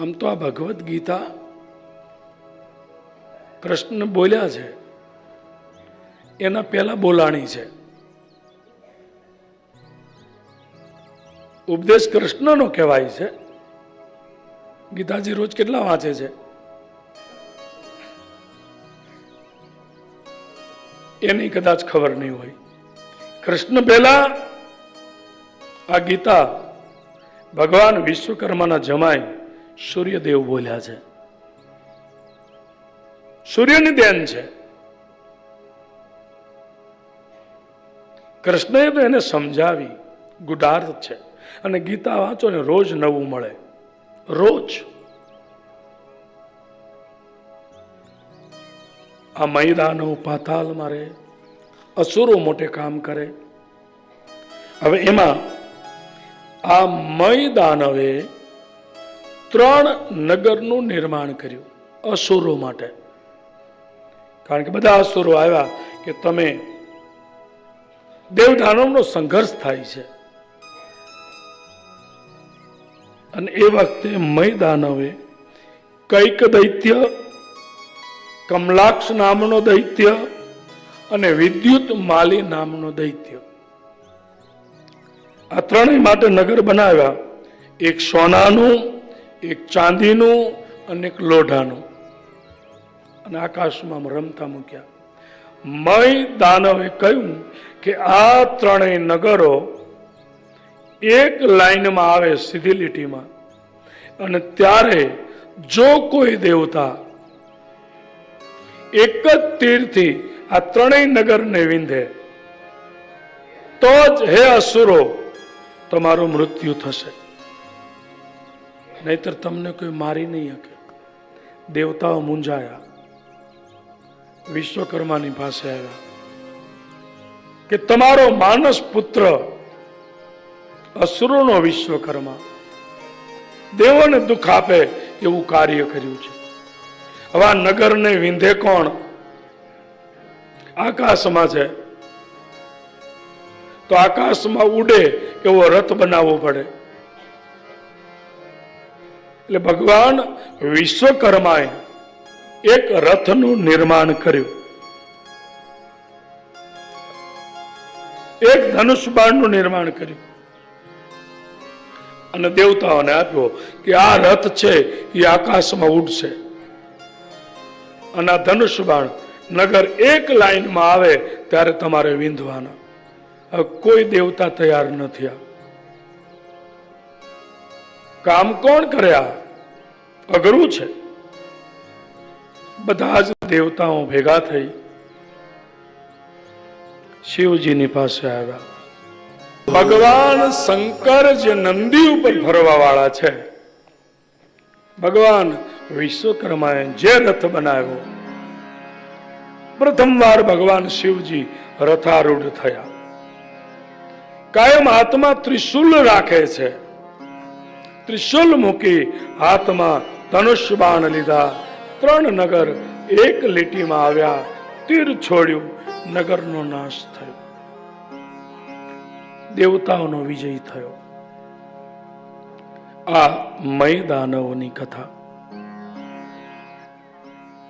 આમ તો આ ભગવદ્ ગીતા કૃષ્ણ બોલ્યા છે. એના પહેલા બોલાણી છે. ઉપદેશ કૃષ્ણનો કહેવાય છે. ગીતાજી રોજ કેટલા વાંચે છે? એની કદાચ ખબર નહીં હોય. કૃષ્ણ પહેલા આ ગીતા ભગવાન વિશ્વકર્માના જમાઈ સૂર્યદેવ બોલ્યા છે. સૂર્યની દેન છે. કૃષ્ણએ તો એને સમજાવી, ગુડાર્થ છે. અને ગીતા વાંચો ને રોજ નવું મળે. રોજ. આ મૈદાનો પાતાલ મારે, અસુરો મોટે કામ કરે. હવે એમાં આ મૈદાનવે ત્રણ નગરનું નિર્માણ કર્યું અસુરો માટે. કારણ કે બધા અસુરો આવ્યા કે તમે દેવદાનવનો સંઘર્ષ થાય છે. અને એ વખતે મૈદાનવે કૈક દૈત્ય, કમલાક્ષ નામનો દૈત્ય અને વિદ્યુત માલી નામનો દૈત્ય. આ ત્રણેય માટે નગર બનાવ્યા. એક સોનાનું એક ચાંદીનું અને એક લોઢાનું. અને આકાશમાં રમતા મૂક્યા. મય દાનવે કહ્યું કે આ ત્રણેય નગરો એક લાઈનમાં આવે સીધી લીટીમાં. અને ત્યારે જો કોઈ દેવતા એક જ તીરથી આ ત્રણેય નગરને વિંધે, તો જ હે અસુરો, તમારું મૃત્યુ થશે. નહીતર તમને કોઈ મારી નહીં શકે. દેવતાઓ મૂંઝાયા. વિશ્વકર્માની પાસે આવ્યા કે તમારો માનસ પુત્ર અસુરોનો વિશ્વકર્મા. દેવોને દુઃખ આપે એવું કાર્ય કર્યું છે. હવે આ નગરને વિંધે કોણ? આકાશમાં છે. તો આકાશમાં ઉડે એવો રથ બનાવવો પડે. એટલે ભગવાન વિશ્વકર્માએ એક રથનું નિર્માણ કર્યું. એક ધનુષ બાણનું નિર્માણ કર્યું. અને દેવતાઓને આપ્યો કે આ રથ છે એ આકાશમાં ઉડશે. અને આ ધનુષ બાણ નગર એક લાઈનમાં આવે ત્યારે તમારે વિંધવાના. કોઈ દેવતા તૈયાર નથી આ. કામ કોણ કર્યા અઘરું છે. બધા જ દેવતાઓ ભેગા થઈ શિવજીની પાસે આવ્યા. ભગવાન શંકર જે નંદી ઉપર ફરવા વાળા છે. ભગવાન વિશ્વકર્માએ જે રથ બનાવ્યો, પ્રથમવાર ભગવાન શિવજી રથારૂઢ થયા. કાયમ હાથમાં ત્રિશુલ રાખે છે. ત્રિશુલ મૂકી હાથમાં ધનુષ બાણ લીધા. ત્રણ નગર એક લીટીમાં આવ્યા. તીર છોડ્યું. નગરનો નાશ થયો. દેવતાઓનો વિજય થયો. આ મય દાનવોની કથા.